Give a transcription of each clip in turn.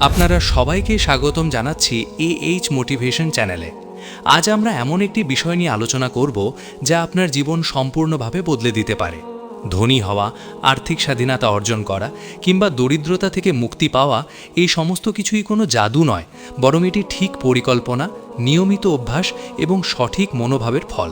আপনারা সবাইকে স্বাগতম জানাচ্ছি এ এইচ মোটিভেশন চ্যানেলে আজ আমরা এমন একটি বিষয় নিয়ে আলোচনা করব যা আপনার জীবন সম্পূর্ণভাবে বদলে দিতে পারে। ধনী হওয়া, আর্থিক স্বাধীনতা অর্জন করা কিংবা দরিদ্রতা থেকে মুক্তি পাওয়া এই সমস্ত কিছুই কোনো জাদু নয়, বরং এটি ঠিক পরিকল্পনা, নিয়মিত অভ্যাস এবং সঠিক মনোভাবের ফল।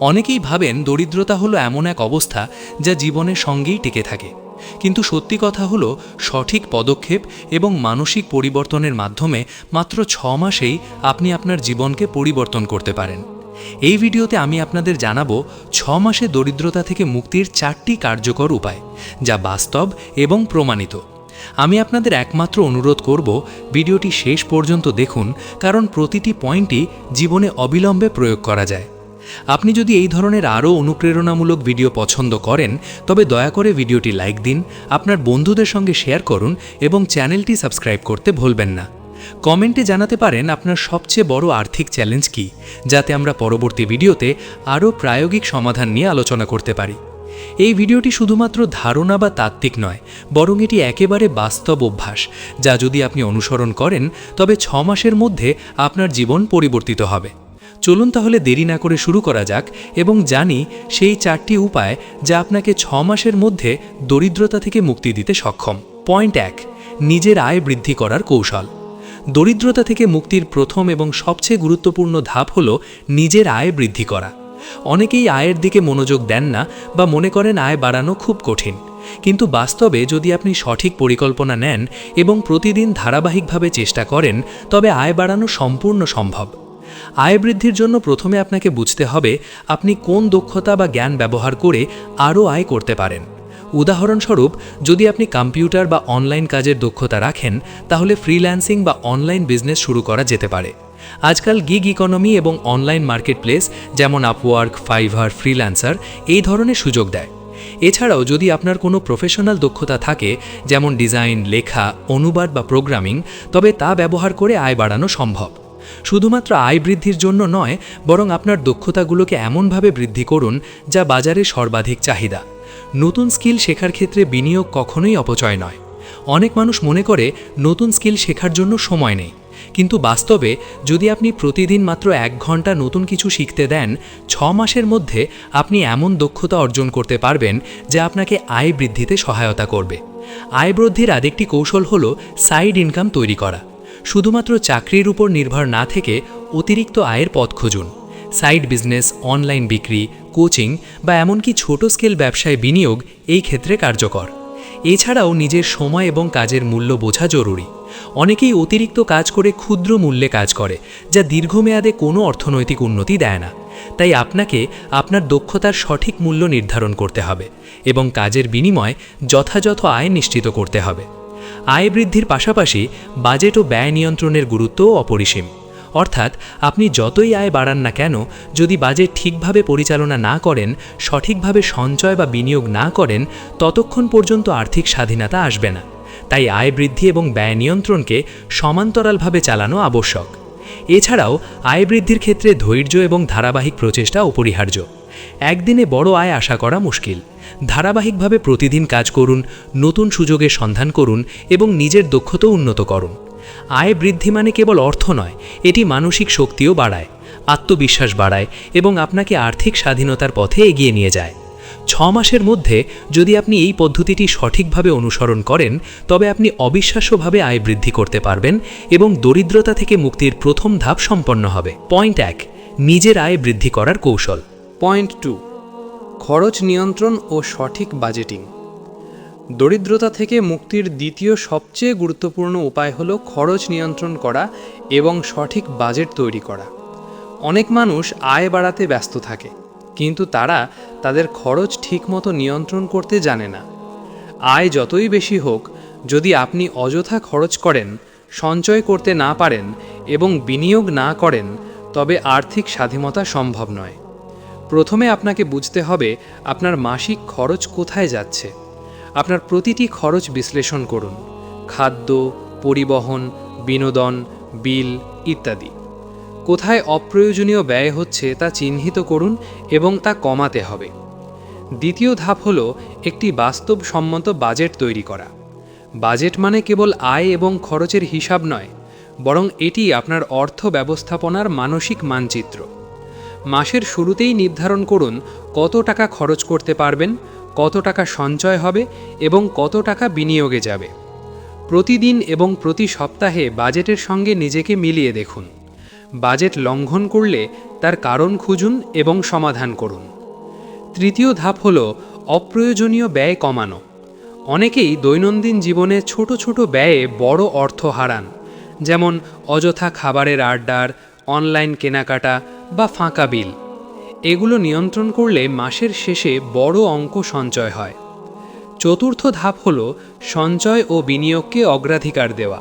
অনেকেই ভাবেন দরিদ্রতা হলো এমন এক অবস্থা যা জীবনের সঙ্গেই টিকে থাকে। কিন্তু সত্যি কথা হলো, সঠিক পদক্ষেপ এবং মানসিক পরিবর্তনের মাধ্যমে মাত্র ছ মাসেই আপনি আপনার জীবনকে পরিবর্তন করতে পারেন। এই ভিডিওতে আমি আপনাদের জানাব, ছ মাসে দরিদ্রতা থেকে মুক্তির চারটি কার্যকর উপায়, যা বাস্তব এবং প্রমাণিত। আমি আপনাদের একমাত্র অনুরোধ করব, ভিডিওটি শেষ পর্যন্ত দেখুন, কারণ প্রতিটি পয়েন্টই জীবনে অবিলম্বে প্রয়োগ করা যায়। আপনি যদি এই ধরনের আরও অনুপ্রেরণামূলক ভিডিও পছন্দ করেন, তবে দয়া করে ভিডিওটি লাইক দিন, আপনার বন্ধুদের সঙ্গে শেয়ার করুন এবং চ্যানেলটি সাবস্ক্রাইব করতে ভুলবেন না। কমেন্টে জানাতে পারেন আপনার সবচেয়ে বড় আর্থিক চ্যালেঞ্জ কী, যাতে আমরা পরবর্তী ভিডিওতে আরও প্রায়োগিক সমাধান নিয়ে আলোচনা করতে পারি। এই ভিডিওটি শুধুমাত্র ধারণা বা তাত্ত্বিক নয়, বরং এটি একেবারে বাস্তব অভ্যাস, যা যদি আপনি অনুসরণ করেন, তবে ছ মাসের মধ্যে আপনার জীবন পরিবর্তিত হবে। চলুন তাহলে দেরি না করে শুরু করা যাক এবং জানি সেই চারটি উপায় যা আপনাকে ছ মাসের মধ্যে দরিদ্রতা থেকে মুক্তি দিতে সক্ষম। পয়েন্ট এক, নিজের আয় বৃদ্ধি করার কৌশল। দরিদ্রতা থেকে মুক্তির প্রথম এবং সবচেয়ে গুরুত্বপূর্ণ ধাপ হল নিজের আয় বৃদ্ধি করা। অনেকেই আয়ের দিকে মনোযোগ দেন না বা মনে করেন আয় বাড়ানো খুব কঠিন। কিন্তু বাস্তবে যদি আপনি সঠিক পরিকল্পনা নেন এবং প্রতিদিন ধারাবাহিকভাবে চেষ্টা করেন, তবে আয় বাড়ানো সম্পূর্ণ সম্ভব। আয় বৃদ্ধির জন্য প্রথমে আপনাকে বুঝতে হবে আপনি কোন দক্ষতা বা জ্ঞান ব্যবহার করে আরও আয় করতে পারেন। উদাহরণস্বরূপ, যদি আপনি কম্পিউটার বা অনলাইন কাজের দক্ষতা রাখেন, তাহলে ফ্রিল্যান্সিং বা অনলাইন বিজনেস শুরু করা যেতে পারে। আজকাল গিগ ইকোনমি এবং অনলাইন মার্কেটপ্লেস, যেমন আপওয়ার্ক ফাইভার ফ্রিল্যান্সার এই ধরনের সুযোগ দেয়। এছাড়াও যদি আপনার কোনো প্রফেশনাল দক্ষতা থাকে, যেমন ডিজাইন, লেখা, অনুবাদ বা প্রোগ্রামিং, তবে তা ব্যবহার করে আয় বাড়ানো সম্ভব। শুধুমাত্র আয় বৃদ্ধির জন্য নয়, বরং আপনার দক্ষতাগুলোকে এমনভাবে বৃদ্ধি করুন যা বাজারে সর্বাধিক চাহিদা। নতুন স্কিল শেখার ক্ষেত্রে বিনিয়োগ কখনোই অপচয় নয়। অনেক মানুষ মনে করে নতুন স্কিল শেখার জন্য সময় নেই। কিন্তু বাস্তবে, যদি আপনি প্রতিদিন মাত্র এক ঘণ্টা নতুন কিছু শিখতে দেন, ছ মাসের মধ্যে আপনি এমন দক্ষতা অর্জন করতে পারবেন যা আপনাকে আয় বৃদ্ধিতে সহায়তা করবে। আয় বৃদ্ধির আরেকটি কৌশল হল সাইড ইনকাম তৈরি করা। শুধুমাত্র চাকরির উপর নির্ভর না থেকে অতিরিক্ত আয়ের পথ খুঁজুন। সাইড বিজনেস, অনলাইন বিক্রি, কোচিং বা এমনকি ছোট স্কেল ব্যবসায় বিনিয়োগ এই ক্ষেত্রে কার্যকর। এছাড়াও নিজের সময় এবং কাজের মূল্য বোঝা জরুরি। অনেকেই অতিরিক্ত কাজ করে ক্ষুদ্র মূল্যে কাজ করে, যা দীর্ঘমেয়াদে কোনো অর্থনৈতিক উন্নতি দেয় না। তাই আপনাকে আপনার দক্ষতার সঠিক মূল্য নির্ধারণ করতে হবে এবং কাজের বিনিময় যথাযথ আয় নিশ্চিত করতে হবে। আয় বৃদ্ধির পাশাপাশি বাজেট ও ব্যয় নিয়ন্ত্রণের গুরুত্বও অপরিসীম। অর্থাৎ আপনি যতই আয় বাড়ান না কেন, যদি বাজেট ঠিকভাবে পরিচালনা না করেন, সঠিকভাবে সঞ্চয় বা বিনিয়োগ না করেন, ততক্ষণ পর্যন্ত আর্থিক স্বাধীনতা আসবে না। তাই আয় বৃদ্ধি এবং ব্যয় নিয়ন্ত্রণকে সমান্তরালভাবে চালানো আবশ্যক। এছাড়াও আয় বৃদ্ধির ক্ষেত্রে ধৈর্য এবং ধারাবাহিক প্রচেষ্টা অপরিহার্য। একদিনে বড় আয় আশা করা মুশকিল। ধারাবাহিকভাবে প্রতিদিন কাজ করুন, নতুন সুযোগের সন্ধান করুন এবং নিজের দক্ষতা উন্নত করুন। আয় বৃদ্ধি মানে কেবল অর্থ নয়, এটি মানসিক শক্তিও বাড়ায়, আত্মবিশ্বাস বাড়ায় এবং আপনাকে আর্থিক স্বাধীনতার পথে এগিয়ে নিয়ে যায়। ছ মাসের মধ্যে যদি আপনি এই পদ্ধতিটি সঠিকভাবে অনুসরণ করেন, তবে আপনি অবিশ্বাস্যভাবে আয় বৃদ্ধি করতে পারবেন এবং দরিদ্রতা থেকে মুক্তির প্রথম ধাপ সম্পন্ন হবে। পয়েন্ট এক, নিজের আয় বৃদ্ধি করার কৌশল। পয়েন্ট টু খরচ নিয়ন্ত্রণ ও সঠিক বাজেটিং দরিদ্রতা থেকে মুক্তির দ্বিতীয় সবচেয়ে গুরুত্বপূর্ণ উপায় হলো খরচ নিয়ন্ত্রণ করা এবং সঠিক বাজেট তৈরি করা। অনেক মানুষ আয় বাড়াতে ব্যস্ত থাকে, কিন্তু তারা তাদের খরচ ঠিকমতো নিয়ন্ত্রণ করতে জানে না। আয় যতই বেশি হোক, যদি আপনি অযথা খরচ করেন, সঞ্চয় করতে না পারেন এবং বিনিয়োগ না করেন, তবে আর্থিক স্বাধীনতা সম্ভব নয়। প্রথমে আপনাকে বুঝতে হবে আপনার মাসিক খরচ কোথায় যাচ্ছে। আপনার প্রতিটি খরচ বিশ্লেষণ করুন। খাদ্য, পরিবহন, বিনোদন, বিল ইত্যাদি। কোথায় অপ্রয়োজনীয় ব্যয় হচ্ছে তা চিহ্নিত করুন এবং তা কমাতে হবে। দ্বিতীয় ধাপ হল একটি বাস্তবসম্মত বাজেট তৈরি করা। বাজেট মানে কেবল আয় এবং খরচের হিসাব নয়, বরং এটি আপনার অর্থ ব্যবস্থাপনার মানসিক মানচিত্র। মাসের শুরুতেই নির্ধারণ করুন কত টাকা খরচ করতে পারবেন, কত টাকা সঞ্চয় হবে এবং কত টাকা বিনিয়োগে যাবে। প্রতিদিন এবং প্রতি সপ্তাহে বাজেটের সঙ্গে নিজেকে মিলিয়ে দেখুন। বাজেট লঙ্ঘন করলে তার কারণ খুঁজুন এবং সমাধান করুন। তৃতীয় ধাপ হল অপ্রয়োজনীয় ব্যয় কমানো। অনেকেই দৈনন্দিন জীবনে ছোট ছোট ব্যয়ে বড় অর্থ হারান, যেমন অযথা খাবারের আড্ডার, অনলাইন কেনাকাটা বা ফাঁকা বিল। এগুলো নিয়ন্ত্রণ করলে মাসের শেষে বড় অঙ্ক সঞ্চয় হয়। চতুর্থ ধাপ হল সঞ্চয় ও বিনিয়োগকে অগ্রাধিকার দেওয়া।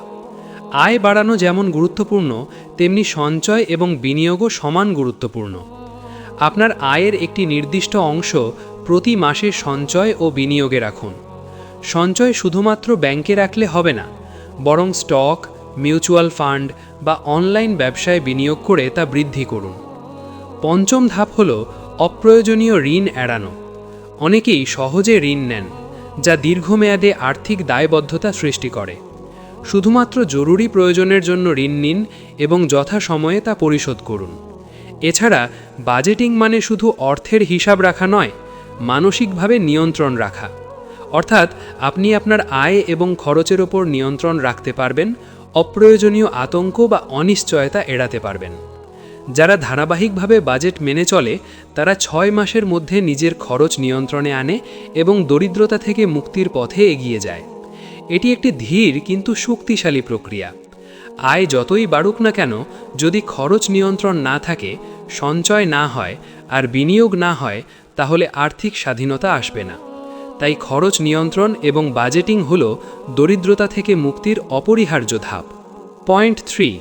আয় বাড়ানো যেমন গুরুত্বপূর্ণ, তেমনি সঞ্চয় এবং বিনিয়োগও সমান গুরুত্বপূর্ণ। আপনার আয়ের একটি নির্দিষ্ট অংশ প্রতি মাসে সঞ্চয় ও বিনিয়োগে রাখুন। সঞ্চয় শুধুমাত্র ব্যাংকে রাখলে হবে না, বরং স্টক, মিউচুয়াল ফান্ড বা অনলাইন ব্যবসায় বিনিয়োগ করে তা বৃদ্ধি করুন। পঞ্চম ধাপ হল অপ্রয়োজনীয় ঋণ এড়ানো। অনেকেই সহজে ঋণ নেন, যা দীর্ঘমেয়াদে আর্থিক দায়বদ্ধতা সৃষ্টি করে। শুধুমাত্র জরুরি প্রয়োজনের জন্য ঋণ নিন এবং যথাসময়ে তা পরিশোধ করুন। এছাড়া বাজেটিং মানে শুধু অর্থের হিসাব রাখা নয়, মানসিকভাবে নিয়ন্ত্রণ রাখা। অর্থাৎ আপনি আপনার আয় এবং খরচের ওপর নিয়ন্ত্রণ রাখতে পারবেন, অপ্রয়োজনীয় আতঙ্ক বা অনিশ্চয়তা এড়াতে পারবেন। যারা ধারাবাহিকভাবে বাজেট মেনে চলে, তারা ছয় মাসের মধ্যে নিজের খরচ নিয়ন্ত্রণে আনে এবং দরিদ্রতা থেকে মুক্তির পথে এগিয়ে যায়। এটি একটি ধীর কিন্তু শক্তিশালী প্রক্রিয়া। আয় যতই বাড়ুক না কেন, যদি খরচ নিয়ন্ত্রণ না থাকে, সঞ্চয় না হয় আর বিনিয়োগ না হয়, তাহলে আর্থিক স্বাধীনতা আসবে না। তাই খরচ নিয়ন্ত্রণ এবং বাজেটিং হল দরিদ্রতা থেকে মুক্তির অপরিহার্য ধাপ। পয়েন্ট থ্রি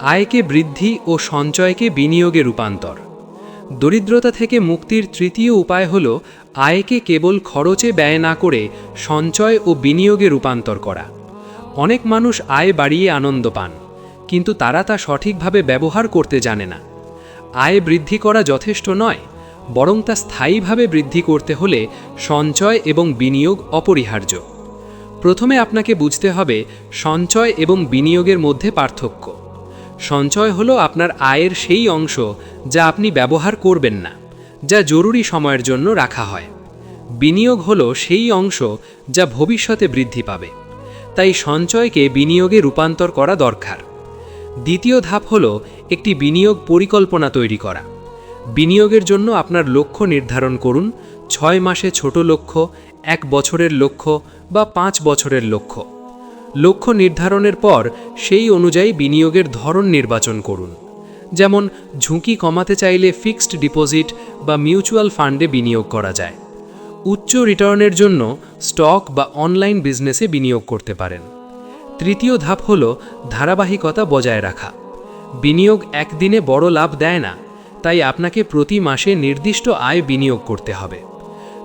আয়কে বৃদ্ধি ও সঞ্চয়কে বিনিয়োগে রূপান্তর। দরিদ্রতা থেকে মুক্তির তৃতীয় উপায় হল আয়কে কেবল খরচে ব্যয় না করে সঞ্চয় ও বিনিয়োগে রূপান্তর করা। অনেক মানুষ আয় বাড়িয়ে আনন্দ পান, কিন্তু তারা তা সঠিকভাবে ব্যবহার করতে জানে না। আয় বৃদ্ধি করা যথেষ্ট নয়, বরং তা স্থায়ীভাবে বৃদ্ধি করতে হলে সঞ্চয় এবং বিনিয়োগ অপরিহার্য। প্রথমে আপনাকে বুঝতে হবে সঞ্চয় এবং বিনিয়োগের মধ্যে পার্থক্য। সঞ্চয় হলো আপনার আয়ের সেই অংশ যা আপনি ব্যবহার করবেন না, যা জরুরি সময়ের জন্য রাখা হয়। বিনিয়োগ হলো সেই অংশ যা ভবিষ্যতে বৃদ্ধি পাবে। তাই সঞ্চয়কে বিনিয়োগে রূপান্তর করা দরকার। দ্বিতীয় ধাপ হলো একটি বিনিয়োগ পরিকল্পনা তৈরি করা। বিনিয়োগের জন্য আপনার লক্ষ্য নির্ধারণ করুন, ছয় মাসে ছোট লক্ষ্য, এক বছরের লক্ষ্য বা পাঁচ বছরের লক্ষ্য। লক্ষ্য নির্ধারণের পর সেই অনুযায়ী বিনিয়োগের ধরন নির্বাচন করুন। যেমন, ঝুঁকি কমাতে চাইলে ফিক্সড ডিপোজিট বা মিউচুয়াল ফান্ডে বিনিয়োগ করা যায়। উচ্চ রিটার্নের জন্য স্টক বা অনলাইন বিজনেসে বিনিয়োগ করতে পারেন। তৃতীয় ধাপ হল ধারাবাহিকতা বজায় রাখা। বিনিয়োগ একদিনে বড় লাভ দেয় না, তাই আপনাকে প্রতি মাসে নির্দিষ্ট আয় বিনিয়োগ করতে হবে।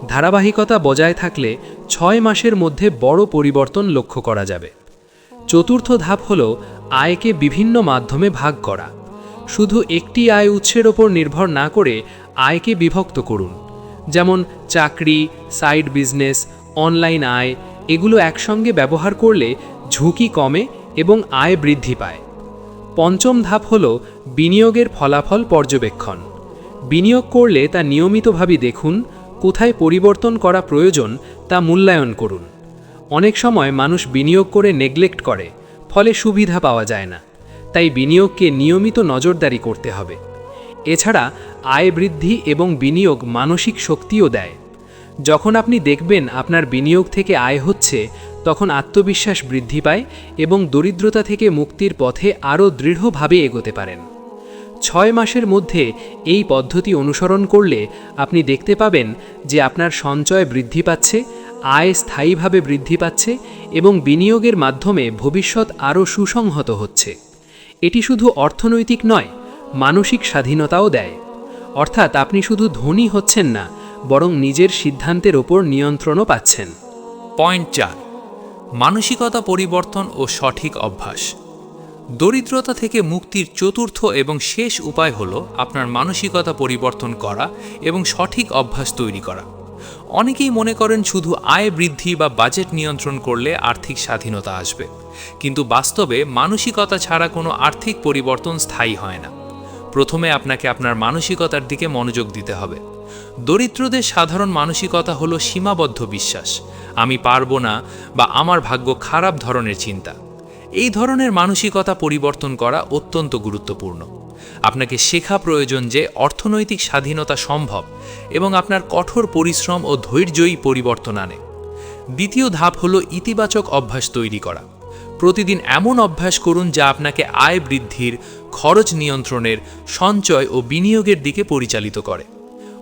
ধারাবাহিকতা বজায় থাকলে ছয় মাসের মধ্যে বড় পরিবর্তন লক্ষ্য করা যাবে। চতুর্থ ধাপ হল আয়কে বিভিন্ন মাধ্যমে ভাগ করা। শুধু একটি আয় উৎসের ওপর নির্ভর না করে আয়কে বিভক্ত করুন। যেমন চাকরি, সাইড বিজনেস, অনলাইন আয়, এগুলো একসঙ্গে ব্যবহার করলে ঝুঁকি কমে এবং আয় বৃদ্ধি পায়। পঞ্চম ধাপ হল বিনিয়োগের ফলাফল পর্যবেক্ষণ। বিনিয়োগ করলে তা নিয়মিতভাবে দেখুন কোথায় পরিবর্তন করা প্রয়োজন তা মূল্যায়ন করুন। অনেক সময় মানুষ বিনিয়োগ করে নেগলেক্ট করে, ফলে সুবিধা পাওয়া যায় না। তাই বিনিয়োগকে নিয়মিত নজরদারি করতে হবে। এছাড়া আয় বৃদ্ধি এবং বিনিয়োগ মানসিক শক্তিও দেয়। যখন আপনি দেখবেন আপনার বিনিয়োগ থেকে আয় হচ্ছে, তখন আত্মবিশ্বাস বৃদ্ধি পায় এবং দরিদ্রতা থেকে মুক্তির পথে আরও দৃঢ়ভাবে এগোতে পারেন। ছয় মাসের মধ্যে এই পদ্ধতি অনুসরণ করলে আপনি দেখতে পাবেন যে আপনার সঞ্চয় বৃদ্ধি পাচ্ছে, আয় স্থায়ীভাবে বৃদ্ধি পাচ্ছে এবং বিনিয়োগের মাধ্যমে ভবিষ্যৎ আরও সুসংহত হচ্ছে। এটি শুধু অর্থনৈতিক নয়, মানসিক স্বাধীনতাও দেয়। অর্থাৎ আপনি শুধু ধনী হচ্ছেন না, বরং নিজের সিদ্ধান্তের ওপর নিয়ন্ত্রণও পাচ্ছেন। পয়েন্ট চার, মানসিকতা পরিবর্তন ও সঠিক অভ্যাস। দরিদ্রতা থেকে মুক্তির চতুর্থ এবং শেষ উপায় হল আপনার মানসিকতা পরিবর্তন করা এবং সঠিক অভ্যাস তৈরি করা। অনেকেই মনে করেন শুধু আয় বৃদ্ধি বা বাজেট নিয়ন্ত্রণ করলে আর্থিক স্বাধীনতা আসবে। কিন্তু বাস্তবে মানসিকতা ছাড়া কোনো আর্থিক পরিবর্তন স্থায়ী হয় না। প্রথমে আপনাকে আপনার মানসিকতার দিকে মনোযোগ দিতে হবে। দরিদ্রদের সাধারণ মানসিকতা হলো সীমাবদ্ধ বিশ্বাস। আমি পারব না বা আমার ভাগ্য খারাপ ধরনের চিন্তা। এই ধরনের মানসিকতা পরিবর্তন করা অত্যন্ত গুরুত্বপূর্ণ। আপনাকে শেখা প্রয়োজন যে অর্থনৈতিক স্বাধীনতা সম্ভব এবং আপনার কঠোর পরিশ্রম ও ধৈর্যই পরিবর্তন আনে। দ্বিতীয় ধাপ হল ইতিবাচক অভ্যাস তৈরি করা। প্রতিদিন এমন অভ্যাস করুন যা আপনাকে আয় বৃদ্ধির, খরচ নিয়ন্ত্রণের, সঞ্চয় ও বিনিয়োগের দিকে পরিচালিত করে।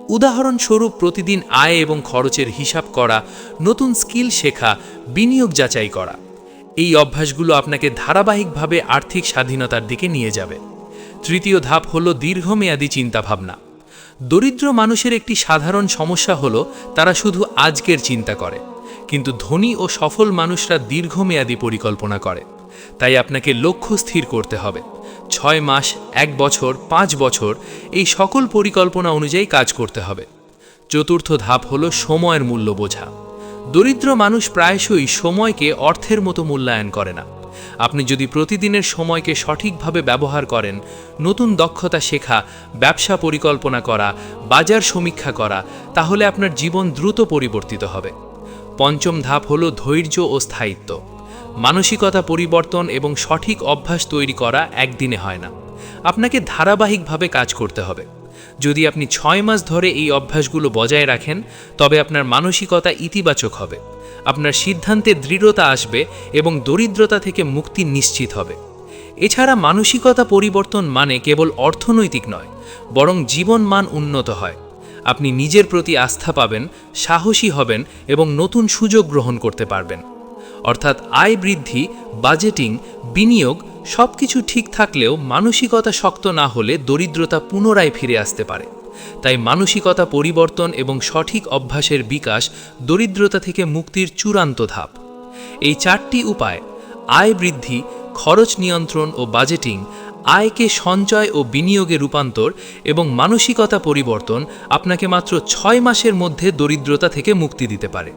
উদাহরণস্বরূপ প্রতিদিন আয় এবং খরচের হিসাব করা, নতুন স্কিল শেখা, বিনিয়োগ যাচাই করা। এই অভ্যাসগুলো আপনাকে ধারাবাহিকভাবে আর্থিক স্বাধীনতার দিকে নিয়ে যাবে। তৃতীয় ধাপ হল দীর্ঘমেয়াদী চিন্তাভাবনা। দরিদ্র মানুষের একটি সাধারণ সমস্যা হলো তারা শুধু আজকের চিন্তা করে, কিন্তু ধনী ও সফল মানুষরা দীর্ঘমেয়াদী পরিকল্পনা করে। তাই আপনাকে লক্ষ্য স্থির করতে হবে। ছয় মাস, এক বছর, পাঁচ বছর, এই সকল পরিকল্পনা অনুযায়ী কাজ করতে হবে। চতুর্থ ধাপ হল সময়ের মূল্য বোঝা। দরিদ্র মানুষ প্রায়শই সময়কে অর্থের মতো মূল্যায়ন করে না। আপনি যদি প্রতিদিনের সময়কে সঠিকভাবে ব্যবহার করেন, নতুন দক্ষতা শেখা, ব্যবসা পরিকল্পনা করা, বাজার সমীক্ষা করা, তাহলে আপনার জীবন দ্রুত পরিবর্তিত হবে। পঞ্চম ধাপ হল ধৈর্য ও স্থায়িত্ব। মানসিকতা পরিবর্তন এবং সঠিক অভ্যাস তৈরি করা একদিনে হয় না। আপনাকে ধারাবাহিকভাবে কাজ করতে হবে। যদি আপনি ছয় মাস ধরে এই অভ্যাসগুলো বজায় রাখেন, তবে আপনার মানসিকতা ইতিবাচক হবে। আপনার সিদ্ধান্তে দৃঢ়তা আসবে এবং দরিদ্রতা থেকে মুক্তি নিশ্চিত হবে। এছাড়া মানসিকতা পরিবর্তন মানে কেবল অর্থনৈতিক নয়, বরং জীবন মান উন্নত হয়। আপনি নিজের প্রতি আস্থা পাবেন, সাহসী হবেন এবং নতুন সুযোগ গ্রহণ করতে পারবেন। অর্থাৎ আয় বৃদ্ধি, বাজেটিং, বিনিয়োগ সব কিছু ঠিক থাকলেও মানসিকতা শক্ত না হলে দরিদ্রতা পুনরায় ফিরে আসতে পারে। তাই মানসিকতা পরিবর্তন এবং সঠিক অভ্যাসের বিকাশ দরিদ্রতা থেকে মুক্তির চূড়ান্ত ধাপ। এই চারটি উপায়, আয় বৃদ্ধি, খরচ নিয়ন্ত্রণ ও বাজেটিং, আয়কে সঞ্চয় ও বিনিয়োগে রূপান্তর এবং মানসিকতা পরিবর্তন আপনাকে মাত্র ছয় মাসের মধ্যে দরিদ্রতা থেকে মুক্তি দিতে পারে।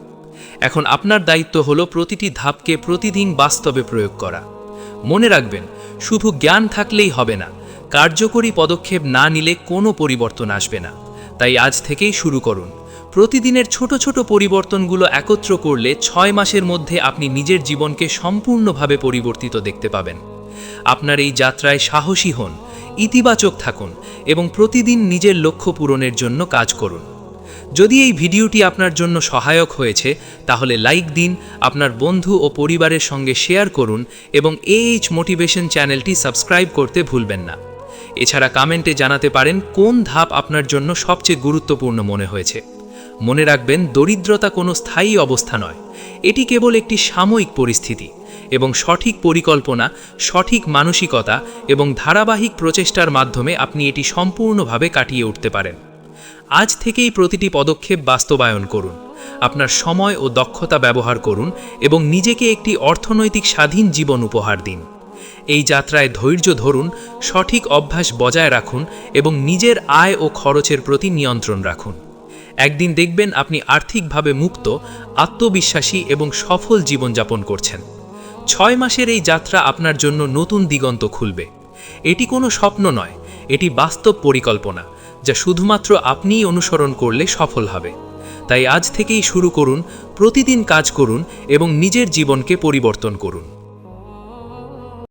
এখন আপনার দায়িত্ব হলো প্রতিটি ধাপকে প্রতিদিন বাস্তবে প্রয়োগ করা। মনে রাখবেন, শুধু জ্ঞান থাকলেই হবে না। কার্যকরী পদক্ষেপ না নিলে কোনো পরিবর্তন আসবে না। তাই আজ থেকেই শুরু করুন। প্রতিদিনের ছোট ছোট পরিবর্তনগুলো একত্র করলে ছয় মাসের মধ্যে আপনি নিজের জীবনকে সম্পূর্ণভাবে পরিবর্তিত দেখতে পাবেন। আপনার এই যাত্রায় সাহসী হন, ইতিবাচক থাকুন এবং প্রতিদিন নিজের লক্ষ্য পূরণের জন্য কাজ করুন। যদি এই ভিডিওটি আপনার জন্য সহায়ক হয়েছে, তাহলে লাইক দিন, আপনার বন্ধু ও পরিবারের সঙ্গে শেয়ার করুন এবং এইচ মোটিভেশন চ্যানেলটি সাবস্ক্রাইব করতে ভুলবেন না। এছাড়া কমেন্টে জানাতে পারেন কোন ধাপ আপনার জন্য সবচেয়ে গুরুত্বপূর্ণ মনে হয়েছে। মনে রাখবেন, দরিদ্রতা কোনো স্থায়ী অবস্থা নয়। এটি কেবল একটি সাময়িক পরিস্থিতি এবং সঠিক পরিকল্পনা, সঠিক মানসিকতা এবং ধারাবাহিক প্রচেষ্টার মাধ্যমে আপনি এটি সম্পূর্ণভাবে কাটিয়ে উঠতে পারেন। আজ থেকেই প্রতিটি পদক্ষেপ বাস্তবায়ন করুন। আপনার সময় ও দক্ষতা ব্যবহার করুন এবং নিজেকে একটি অর্থনৈতিক স্বাধীন জীবন উপহার দিন। এই যাত্রায় ধৈর্য ধরুন, সঠিক অভ্যাস বজায় রাখুন এবং নিজের আয় ও খরচের প্রতি নিয়ন্ত্রণ রাখুন। একদিন দেখবেন আপনি আর্থিকভাবে মুক্ত, আত্মবিশ্বাসী এবং সফল জীবনযাপন করছেন। ছয় মাসের এই যাত্রা আপনার জন্য নতুন দিগন্ত খুলবে। এটি কোনো স্বপ্ন নয়, এটি বাস্তব পরিকল্পনা। যা শুধুমাত্র আপনিই অনুসরণ করলে সফল হবে। তাই আজ থেকেই শুরু করুন, প্রতিদিন কাজ করুন এবং নিজের জীবনকে পরিবর্তন করুন।